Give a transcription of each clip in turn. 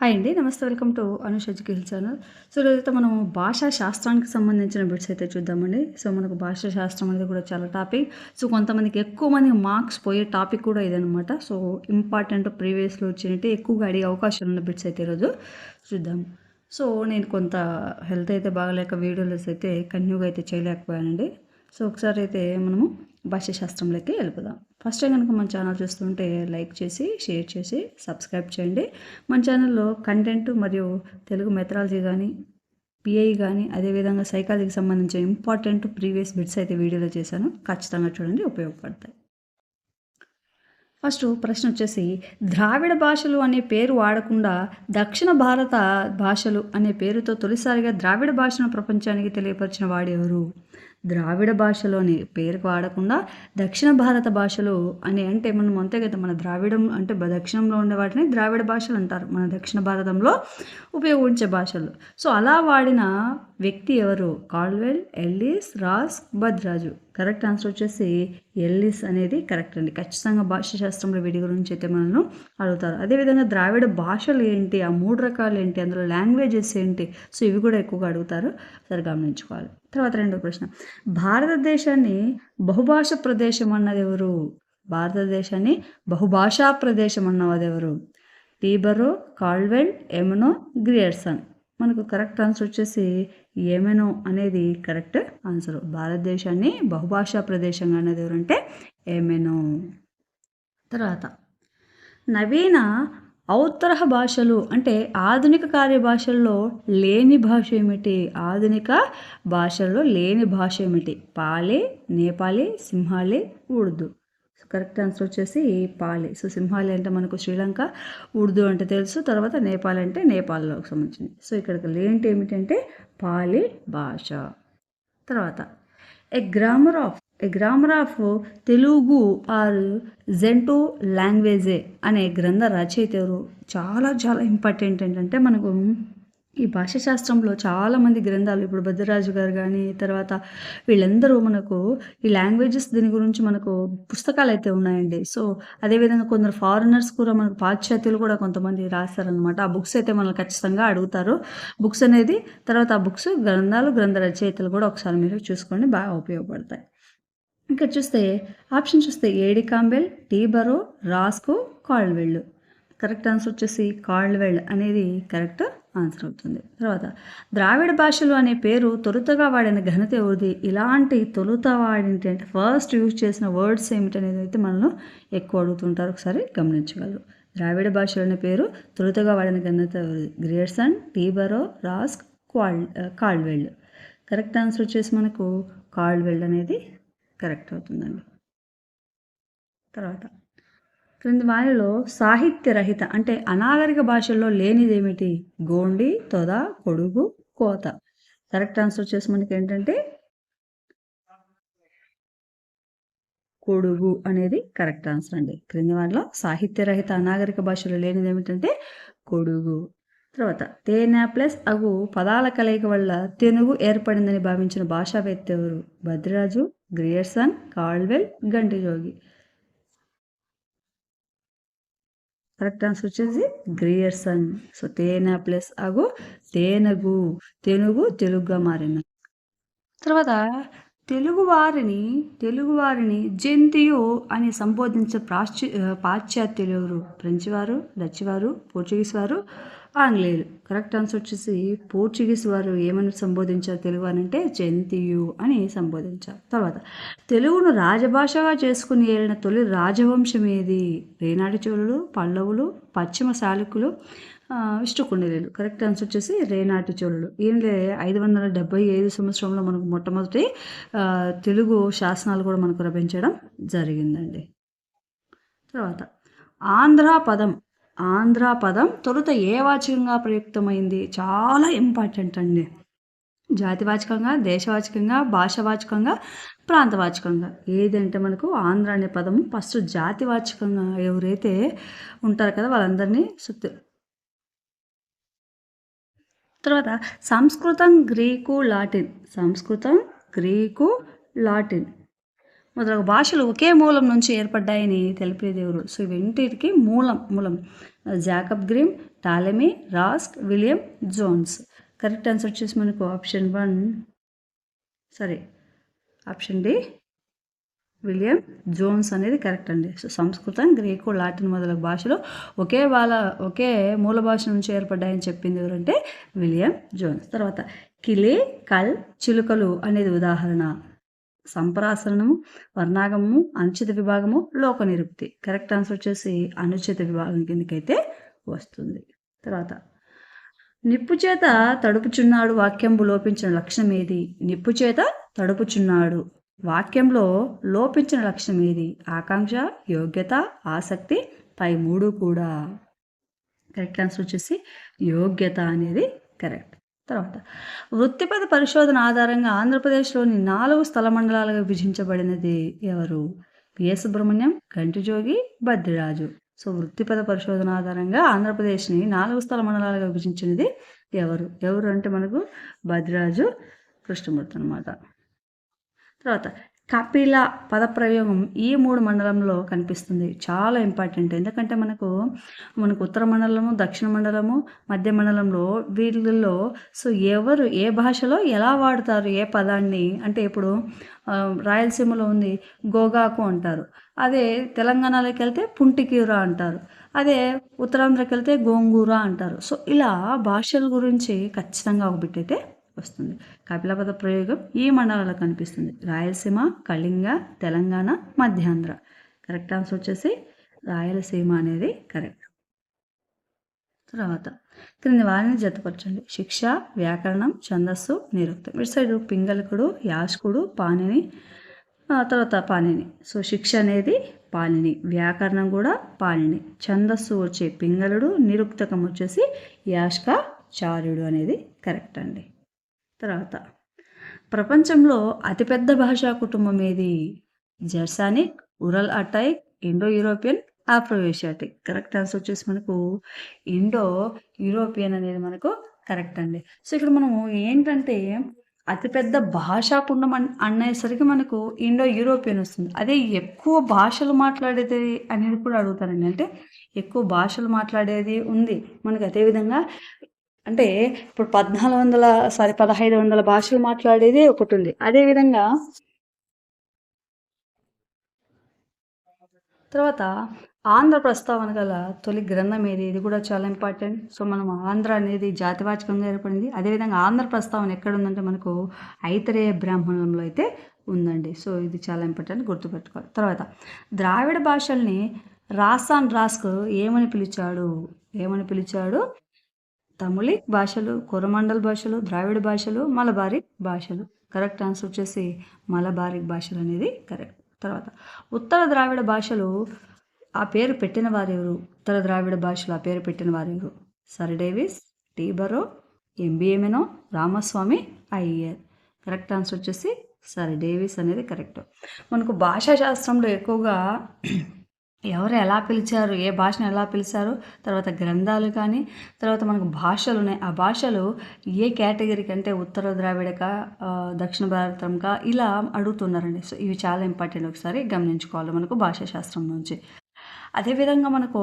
Hi అండి. నమస్తే. Welcome to Anush education channel. So ఈరోజైతే మనం భాషా శాస్త్రానికి సంబంధించిన బిట్స్ అయితే చూద్దామండి. సో మనకు భాషా శాస్త్రం అనేది కూడా చాలా టాపిక్ సో కొంతమందికి ఎక్కువ మంది మార్క్స్ పోయే టాపిక్ కూడా ఇదనమాట సో ఇంపార్టెంట్ ప్రీవియస్లో వచ్చినట్టు ఎక్కువగా అడిగే అవకాశాలు ఉన్న బిట్స్ అయితే ఈరోజు చూద్దాం. సో నేను కొంత హెల్త్ అయితే బాగలేక వీడియోస్ అయితే కంటిన్యూగా అయితే చేయలేకపోయానండి. సో ఒకసారి అయితే మనము భాషాశాస్త్రంలోకి వెళ్ళిపోదాం. ఫస్ట్ కనుక మన ఛానల్ చూస్తుంటే లైక్ చేసి షేర్ చేసి సబ్స్క్రైబ్ చేయండి. మన ఛానల్లో కంటెంట్ మరియు తెలుగు మెథరాలజీ కానీ పిఐ కానీ అదేవిధంగా సైకాలజీకి సంబంధించిన ఇంపార్టెంట్ ప్రీవియస్ బిట్స్ అయితే వీడియోలో చేశాను. ఖచ్చితంగా చూడండి ఉపయోగపడతాయి. ఫస్ట్ ప్రశ్న వచ్చేసి ద్రావిడ భాషలు అనే పేరు వాడకుండా దక్షిణ భారత భాషలు అనే పేరుతో తొలిసారిగా ద్రావిడ భాషను ప్రపంచానికి తెలియపరిచిన వాడెవరు ద్రావిడ భాషలోని పేరు వాడకుండా దక్షిణ భారత భాషలు అని అంటే మనం అంతే కదా మన ద్రావిడం అంటే దక్షిణంలో ఉండే వాటిని ద్రావిడ భాషలు అంటారు. మన దక్షిణ భారతంలో ఉపయోగించే భాషలు. సో అలా వాడిన వ్యక్తి ఎవరు? Caldwell Ellis Ross Bhadraju. Correct answer వచ్చేసి ఎల్లిస్ అనేది కరెక్ట్ అండి. ఖచ్చితంగా భాష శాస్త్రంలో వీటి గురించి అయితే మనల్ని అడుగుతారు. అదేవిధంగా ద్రావిడ భాషలు ఏంటి? ఆ మూడు రకాలు ఏంటి? అందులో లాంగ్వేజెస్ ఏంటి? సో ఇవి కూడా ఎక్కువగా అడుగుతారు. సరే గమనించుకోవాలి. తర్వాత రెండో ప్రశ్న. భారతదేశాన్ని బహుభాష ప్రదేశం అన్నది ఎవరు? భారతదేశాన్ని బహుభాషా ప్రదేశం అన్నవాదెవరు T Burrow Caldwell Emeneau Grierson మనకు కరెక్ట్ ఆన్సర్ వచ్చేసి ఏమెనో అనేది కరెక్ట్ ఆన్సర్ భారతదేశాన్ని బహుభాషా ప్రదేశంగా అనేది ఎవరంటే ఏమెనో. తర్వాత నవీన ఔత్తరహ భాషలు అంటే ఆధునిక కార్య భాషల్లో లేని భాష ఏమిటి? ఆధునిక భాషల్లో లేని భాష ఏమిటి? పాలే నేపాలీ సింహాలే ఉర్దూ. కరెక్ట్ ఆన్సర్ వచ్చేసి పాలి. సో సింహాలి అంటే మనకు శ్రీలంక ఉర్దూ అంటే తెలుసు తర్వాత నేపాల్ అంటే నేపాల్లోకి సంబంధించింది. సో ఇక్కడికి లేంటి ఏమిటంటే పాలి భాష. తర్వాత a grammar of a grammar of Telugu or Gentoo లాంగ్వేజే అనే గ్రంథ రచయిత ఎవరు? చాలా చాలా ఇంపార్టెంట్ ఏంటంటే మనకు ఈ భాషా శాస్త్రంలో చాలామంది గ్రంథాలు ఇప్పుడు భద్రరాజు గారు కానీ తర్వాత వీళ్ళందరూ మనకు ఈ లాంగ్వేజెస్ దీని గురించి మనకు పుస్తకాలు అయితే ఉన్నాయండి. సో అదేవిధంగా కొందరు ఫారినర్స్ కూడా మనకు పాశ్చాత్యులు కూడా కొంతమంది రాశారనమాట ఆ బుక్స్ అయితే మనల్ని ఖచ్చితంగా అడుగుతారు. బుక్స్ అనేది తర్వాత ఆ బుక్స్ గ్రంథాలు గ్రంథ రచయితలు కూడా ఒకసారి మీరు చూసుకోండి బాగా ఉపయోగపడతాయి. ఇంకా చూస్తే ఆప్షన్ చూస్తే A D Campbell T Burrow రాస్కో Caldwell. Correct answer వచ్చేసి కాల్వెల్ అనేది కరెక్ట్ ఆన్సర్ అవుతుంది. తర్వాత ద్రావిడ భాషలు అనే పేరు తొలుతగా వాడిన ఘనత ఎవరిది? ఇలాంటి తొలుత వాడింటి అంటే ఫస్ట్ యూజ్ చేసిన వర్డ్స్ ఏమిటనేది అయితే మనల్ని ఎక్కువ అడుగుతుంటారు. ఒకసారి గమనించగలరు. ద్రావిడ భాషలు అనే పేరు తొలుతగా వాడిన ఘనత ఎవరిది? గ్రియర్సన్ టీబరో రాస్క్ క్వాల్ కాల్వెల్ కరెక్ట్ ఆన్సర్ వచ్చేసి మనకు కాల్వెల్ అనేది కరెక్ట్ అవుతుందండి. తర్వాత క్రింది వారిలో సాహిత్య రహిత అంటే అనాగరిక భాషల్లో లేనిదేమిటి? గోండి తొద కొడుగు కోత. కరెక్ట్ ఆన్సర్ వచ్చేసి మనకి ఏంటంటే కొడుగు అనేది కరెక్ట్ ఆన్సర్ అండి. క్రింది వాటిలో సాహిత్య రహిత అనాగరిక భాషలో లేనిది ఏమిటంటే కొడుగు. తర్వాత తేనె ప్లస్ అగు పదాల కలయిక వల్ల తెనుగు ఏర్పడిందని భావించిన భాషావేత్త ఎవరు? Bhadriraju Grierson Caldwell Gantijogi. Correct answer వచ్చేసి గ్రియర్సన్ సో తేనె ప్లస్ అగు తేనెగు తెనుగు తెలుగుగా మారిన తర్వాత తెలుగువారిని తెలుగువారిని జంతియు అని సంబోధించే ప్రాశ్చి పాశ్చాత్యులు ఫ్రెంచ్ వారు డచ్ వారు పోర్చుగీస్ వారు ఆంగ్లేయులు. కరెక్ట్ ఆన్సర్ వచ్చేసి పోర్చుగీస్ వారు ఏమని సంబోధించారు తెలుగు అని అంటే జంతియు అని సంబోధించారు. తర్వాత తెలుగును రాజభాషగా చేసుకుని ఏలిన తొలి రాజవంశం ఏది? రేనాటి చోళులు పల్లవులు పశ్చిమ శాలకులు విష్ణుకుండలీలు కరెక్ట్ ఆన్సర్ వచ్చేసి రేనాటి చోళులు. ఏంలే ఐదు వందల డెబ్బై ఐదు సంవత్సరంలో మనకు మొట్టమొదటి తెలుగు శాసనాలు కూడా మనకు లభించడం జరిగిందండి. తర్వాత ఆంధ్ర పదం. ఆంధ్ర పదం తొలుత ఏ వాచకంగా ప్రయుక్తమైంది? చాలా ఇంపార్టెంట్ అండి. జాతివాచకంగా దేశవాచకంగా భాషవాచకంగా ప్రాంతవాచకంగా ఏదంటే మనకు ఆంధ్ర అనే పదము ఫస్ట్ జాతివాచకంగా ఎవరైతే ఉంటారు కదా వాళ్ళందరినీ సుత్తి తర్వాత సంస్కృతం గ్రీకు లాటిన్. సంస్కృతం గ్రీకు లాటిన్. మొదలగు భాషలు ఒకే మూలం నుంచి ఏర్పడ్డాయని తెలిపేది ఎవరు సో ఇవింటికి మూలం మూలం. Jacob Grimm Ptolemy Rask William Jones. Correct answer వచ్చేసి మనకు ఆప్షన్ వన్. సరే ఆప్షన్ డి. విలియం జోన్స్ అనేది కరెక్ట్ అండి. సో సంస్కృతం గ్రీకు లాటిన్ మొదలగు భాషలు ఒకే వాళ్ళ ఒకే మూల భాష నుంచి ఏర్పడ్డాయని చెప్పింది ఎవరంటే విలియం జోన్స్. తర్వాత కిలి కల్ చిలుకలు అనేది ఉదాహరణ. సంప్రాసరణము వర్ణాగము అనుచిత విభాగము లోక నిరుక్తి. కరెక్ట్ ఆన్సర్ వచ్చేసి అనుచిత విభాగం కిందకైతే వస్తుంది. తర్వాత నిప్పు చేత తడుపుచున్నాడు వాక్యంబు లోపించిన లక్షణం ఏది? నిప్పు చేత తడుపుచున్నాడు. వాక్యంలో లోపించిన లక్ష్యం ఏది? ఆకాంక్ష యోగ్యత ఆసక్తి పై మూడు కూడా. కరెక్ట్ ఆన్సర్ వచ్చేసి యోగ్యత అనేది కరెక్ట్ తర్వాత వృత్తిపద పరిశోధన ఆధారంగా ఆంధ్రప్రదేశ్లోని నాలుగు స్థల మండలాలుగా విభజించబడినది ఎవరు? ఏ సుబ్రహ్మణ్యం కంటిజోగి బద్రిరాజు సో వృత్తిపద పరిశోధన ఆధారంగా ఆంధ్రప్రదేశ్ని నాలుగు స్థల మండలాలుగా విభజించినది ఎవరు? ఎవరు అంటే మనకు బద్రిరాజు కృష్ణమూర్తి అనమాట తర్వాత కపిల పదప్రయోగం ఈ మూడు మండలంలో కనిపిస్తుంది. చాలా ఇంపార్టెంట్. ఎందుకంటే మనకు మనకు ఉత్తర మండలము దక్షిణ మండలము మధ్య మండలంలో వీళ్ళల్లో సో ఎవరు ఏ భాషలో ఎలా వాడతారు ఏ పదాన్ని అంటే ఇప్పుడు రాయలసీమలో ఉంది గోగాకు అంటారు. అదే తెలంగాణలోకి వెళ్తే పుంటికీర అంటారు. అదే ఉత్తరాంధ్రకి వెళ్తే గోంగూర అంటారు. సో ఇలా భాషల గురించి ఖచ్చితంగా ఒక బిట్ అయితే వస్తుంది. కపిలపద ప్రయోగం ఈ మండలాల్లో కనిపిస్తుంది. రాయలసీమ కళింగ తెలంగాణ మధ్యాంధ్ర. కరెక్ట్ ఆన్సర్ వచ్చేసి రాయలసీమ అనేది కరెక్ట్. తర్వాత క్రింది వారిని జతపరచండి. శిక్ష వ్యాకరణం ఛందస్సు నిరుక్తం. ఇటు సైడ్ పింగళకుడు యాస్కుడు పాణిని ఆ తర్వాత పాణిని. సో శిక్ష అనేది పాణిని. వ్యాకరణం కూడా పాణిని. ఛందస్సు వచ్చే పింగళుడు నిరుక్తకం వచ్చేసి యాష్కాచార్యుడు అనేది కరెక్ట్ అండి. తర్వాత ప్రపంచంలో అతిపెద్ద భాషా కుటుంబం ఏది? Germanic Ural Altaic Indo European Afroasiatic correct answer వచ్చేసి మనకు ఇండో యూరోపియన్ అనేది మనకు కరెక్ట్ అండి. సో ఇక్కడ మనము ఏంటంటే అతిపెద్ద భాషా కుండం అన్ అనేసరికి మనకు ఇండో యూరోపియన్ వస్తుంది. అదే ఎక్కువ భాషలు మాట్లాడేది అనేది కూడా అడుగుతారండి. అంటే ఎక్కువ భాషలు మాట్లాడేది ఉంది. మనకు అదేవిధంగా అంటే ఇప్పుడు పద్నాలుగు వందల సారీ పదహైదు వందల భాషలు మాట్లాడేది ఒకటి ఉంది. అదేవిధంగా తర్వాత ఆంధ్ర ప్రస్తావన గల తొలి గ్రంథం ఏది? ఇది కూడా చాలా ఇంపార్టెంట్ సో మనం ఆంధ్ర అనేది జాతివాచకంగా ఏర్పడింది. అదేవిధంగా ఆంధ్ర ప్రస్తావన ఎక్కడ ఉందంటే మనకు ఐతరేయ బ్రాహ్మణంలో అయితే ఉందండి. సో ఇది చాలా ఇంపార్టెంట్ గుర్తుపెట్టుకోవాలి. తర్వాత ద్రావిడ భాషల్ని రాసాన్ రాస్క్ ఏమని పిలిచాడు? ఏమని పిలిచాడు? తమిళిక్ భాషలు కొరమండల్ భాషలు ద్రావిడ భాషలు మలబారిక్ భాషలు. కరెక్ట్ ఆన్సర్ వచ్చేసి మలబారిక్ భాషలు అనేది కరెక్ట్. తర్వాత ఉత్తర ద్రావిడ భాషలు ఆ పేరు పెట్టిన వారెవరు ఉత్తర ద్రావిడ భాషలు ఆ పేరు పెట్టిన వారెవరు సర్ డేవిస్ టీబరో ఎంబీఏమెనో రామస్వామి అయ్యర్ కరెక్ట్ ఆన్సర్ వచ్చేసి సర్ డేవిస్ అనేది కరెక్ట్. మనకు భాషా శాస్త్రంలో ఎక్కువగా ఎవరు ఎలా పిలిచారు ఏ భాషను ఎలా పిలిచారు తర్వాత గ్రంథాలు కానీ తర్వాత మనకు భాషలు ఉన్నాయి. ఆ భాషలు ఏ కేటగిరీకి అంటే ఉత్తర ద్రావిడక దక్షిణ భారతంగా ఇలా అడుగుతున్నారండి. సో ఇవి చాలా ఇంపార్టెంట్ ఒకసారి గమనించుకోవాలి మనకు భాషా శాస్త్రం నుంచి అదేవిధంగా మనకు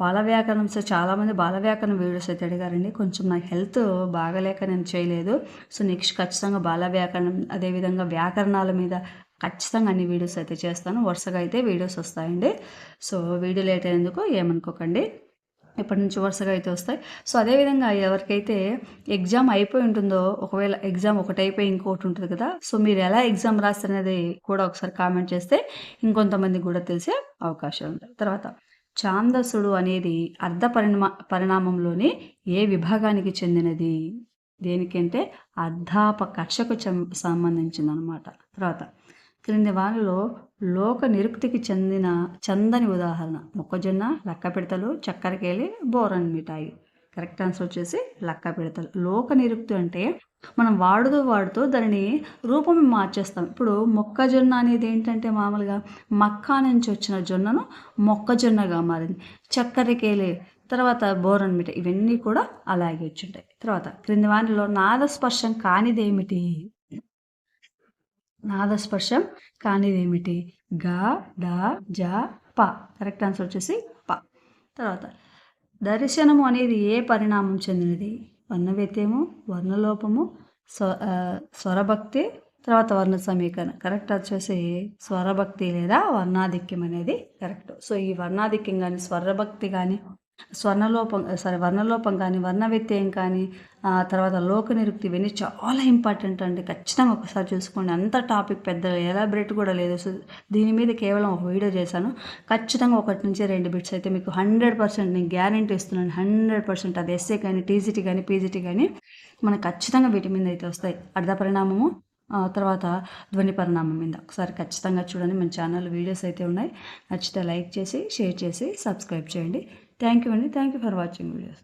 బాల వ్యాకరణం సో చాలామంది బాల వ్యాకరణం వీడియోస్ అయితే అడిగారండి. కొంచెం నాకు హెల్త్ బాగలేక నేను చేయలేదు. సో నెక్స్ట్ ఖచ్చితంగా బాల వ్యాకరణం అదేవిధంగా వ్యాకరణాల మీద ఖచ్చితంగా అన్ని వీడియోస్ అయితే చేస్తాను. వరుసగా అయితే వీడియోస్ వస్తాయండి. సో వీడియో లేట్ అయినందుకు ఏమనుకోకండి. ఇప్పటి నుంచి వరుసగా అయితే వస్తాయి. సో అదేవిధంగా ఎవరికైతే ఎగ్జామ్ అయిపోయి ఉంటుందో ఒకవేళ ఎగ్జామ్ ఒకటి అయిపోయి ఇంకోటి ఉంటుంది కదా సో మీరు ఎలా ఎగ్జామ్ రాస్తారనేది కూడా ఒకసారి కామెంట్ చేస్తే ఇంకొంతమందికి కూడా తెలిసే అవకాశం ఉంది. తర్వాత ఛాందసుడు అనేది అర్ధ పరిణామ పరిణామంలోని ఏ విభాగానికి చెందినది? దేనికంటే అర్ధాప కక్షకు సంబంధించింది అనమాట తర్వాత క్రింది వానలో లోక నిరుక్తికి చెందిన చందని ఉదాహరణ. మొక్కజొన్న లక్క పిడతలు చక్కెరకేలి బోరన్ మిఠాయి. కరెక్ట్ ఆన్సర్ వచ్చేసి లక్క పిడతలు. లోక నిరుక్తి అంటే మనం వాడుతూ వాడుతూ దానిని రూపం మార్చేస్తాం. ఇప్పుడు మొక్కజొన్న అనేది ఏంటంటే మామూలుగా మక్కా నుంచి వచ్చిన జొన్నను మొక్కజొన్నగా మారింది. చక్కెరకేలే తర్వాత బోరన్ మిఠాయి ఇవన్నీ కూడా అలాగే వచ్చుంటాయి తర్వాత క్రింది వానిలో నాదస్పర్శం కానిదేమిటి? నాదస్పర్శం కానిదేమిటి? గా డా జా ప. కరెక్ట్ ఆన్సర్ వచ్చేసి ప. తర్వాత దర్శనము అనేది ఏ పరిణామం చెందినది? వర్ణవేత్యము వర్ణలోపము స్వ స్వరభక్తి తర్వాత వర్ణ సమీకరణ. కరెక్ట్ వచ్చేసి స్వరభక్తి లేదా వర్ణాధిక్యం అనేది కరెక్ట్. సో ఈ వర్ణాధిక్యం కానీ స్వరభక్తి కానీ స్వర్ణలోపం సారీ వర్ణలోపం కానీ వర్ణ వ్యత్యయం కానీ ఆ తర్వాత లోక నిరుక్తి ఇవన్నీ చాలా ఇంపార్టెంట్ అండి. ఖచ్చితంగా ఒకసారి చూసుకోండి. అంత టాపిక్ పెద్ద ఎలాబరేట్ కూడా లేదు. సో దీని మీద కేవలం ఒక వీడియో చేశాను. ఖచ్చితంగా ఒకటి నుంచి రెండు బిట్స్ అయితే మీకు హండ్రెడ్ పర్సెంట్ నేను గ్యారంటీ ఇస్తున్నాను. హండ్రెడ్ పర్సెంట్ అది ఎస్ఏ కానీ టీజీటీ కానీ పీజీటీ కానీ మనకు ఖచ్చితంగా వీటి మీద అయితే వస్తాయి. అర్ధ పరిణామము తర్వాత ధ్వని పరిణామం మీద. ఒకసారి ఖచ్చితంగా చూడండి. మన ఛానల్ వీడియోస్ అయితే ఉన్నాయి. నచ్చితే లైక్ చేసి షేర్ చేసి సబ్స్క్రైబ్ చేయండి. థ్యాంక్ యూ అండి thank you for watching videos